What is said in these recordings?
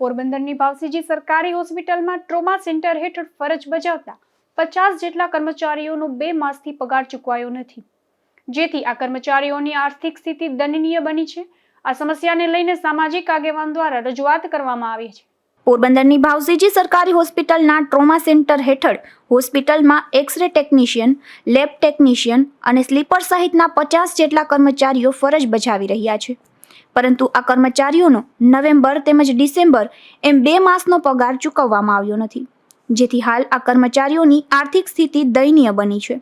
પોરબંદરની ભાવસીજી સરકારી હોસ્પિટલમાં ટ્રોમા સેન્ટર હેઠળ ફરજ બજાવતા પચાસ જેટલા કર્મચારીઓનો બે માસથી પગાર ચૂકવાયો નથી. જેથી આ કર્મચારીઓની આર્થિક સ્થિતિ દયનીય બની છે. આ સમસ્યાને લઈને સામાજિક આગેવાન દ્વારા રજૂઆત કરવામાં આવી છે. પોરબંદરની ભાવસીજી સરકારી હોસ્પિટલના ટ્રોમા સેન્ટર હેઠળ હોસ્પિટલમાં X ray technician, lab technician અને સ્લીપર સહિતના પચાસ જેટલા કર્મચારીઓ ફરજ બજાવી રહ્યા છે. પરંતુ આ કર્મચારીઓનો નવેમ્બર તેમજ ડિસેમ્બર એમ બે માસનો પગાર ચૂકવવામાં આવ્યો નથી. જેથી હાલ આ કર્મચારીઓની આર્થિક સ્થિતિ દયનીય બની છે.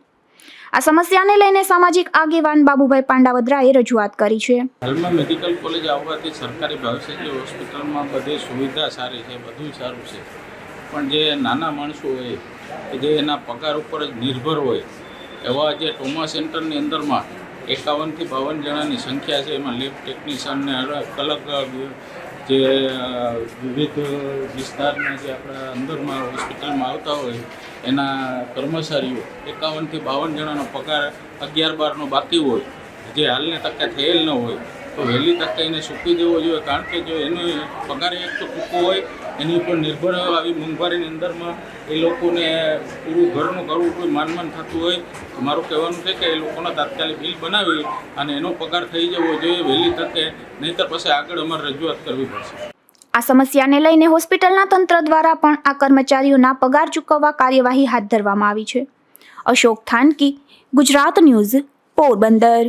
આ સમસ્યાને લઈને સામાજિક આગેવાન બાબુભાઈ પાંડાવદરાએ રજૂઆત કરી છે. હાલમાં મેડિકલ કોલેજ આવવાથી સરકારી ભાવસેજી હોસ્પિટલમાં બધી સુવિધા સારી છે બધું સારું છે. પણ જે નાના માણસો હોય, કે જે એના પગાર ઉપર જ નિર્ભર હોય, એવા જે ટ્રોમા સેન્ટરની અંદરમાં એકાવનથી બાવન જણાની સંખ્યા છે. એમાં લેબ ટેકનિશિયનને અલગ જે વિવિધ વિસ્તારના જે આપણા અંદરમાં હોસ્પિટલમાં આવતા હોય, એના કર્મચારીઓ એકાવનથી બાવન જણાનો પગાર અગિયાર બારનો બાકી હોય. જે હાલને તકે થયેલ ન હોય. તો વહેલી તકે એને સૂકી દેવો જોઈએ, કારણ કે જો એનો પગાર એક તો ટૂંકો હોય, એની ઉપર નિર્ભર આવી મોંઘવારીની અંદરમાં એ લોકોને પૂરું ઘરનું કરવું કોઈ માનમાન થતું હોય, તો મારું કહેવાનું છે કે એ લોકોના તાત્કાલિક બિલ બનાવી અને એનો પગાર થઈ જવો જોઈએ વહેલી તકે, નહીંતર પછી આગળ અમારે રજૂઆત કરવી પડશે. આ સમસ્યાને લઈને હોસ્પિટલના તંત્ર દ્વારા પણ આ કર્મચારીઓના પગાર ચૂકવવા કાર્યવાહી હાથ ધરવામાં આવી છે. અશોક થાનકી, ગુજરાત ન્યૂઝ, પોરબંદર.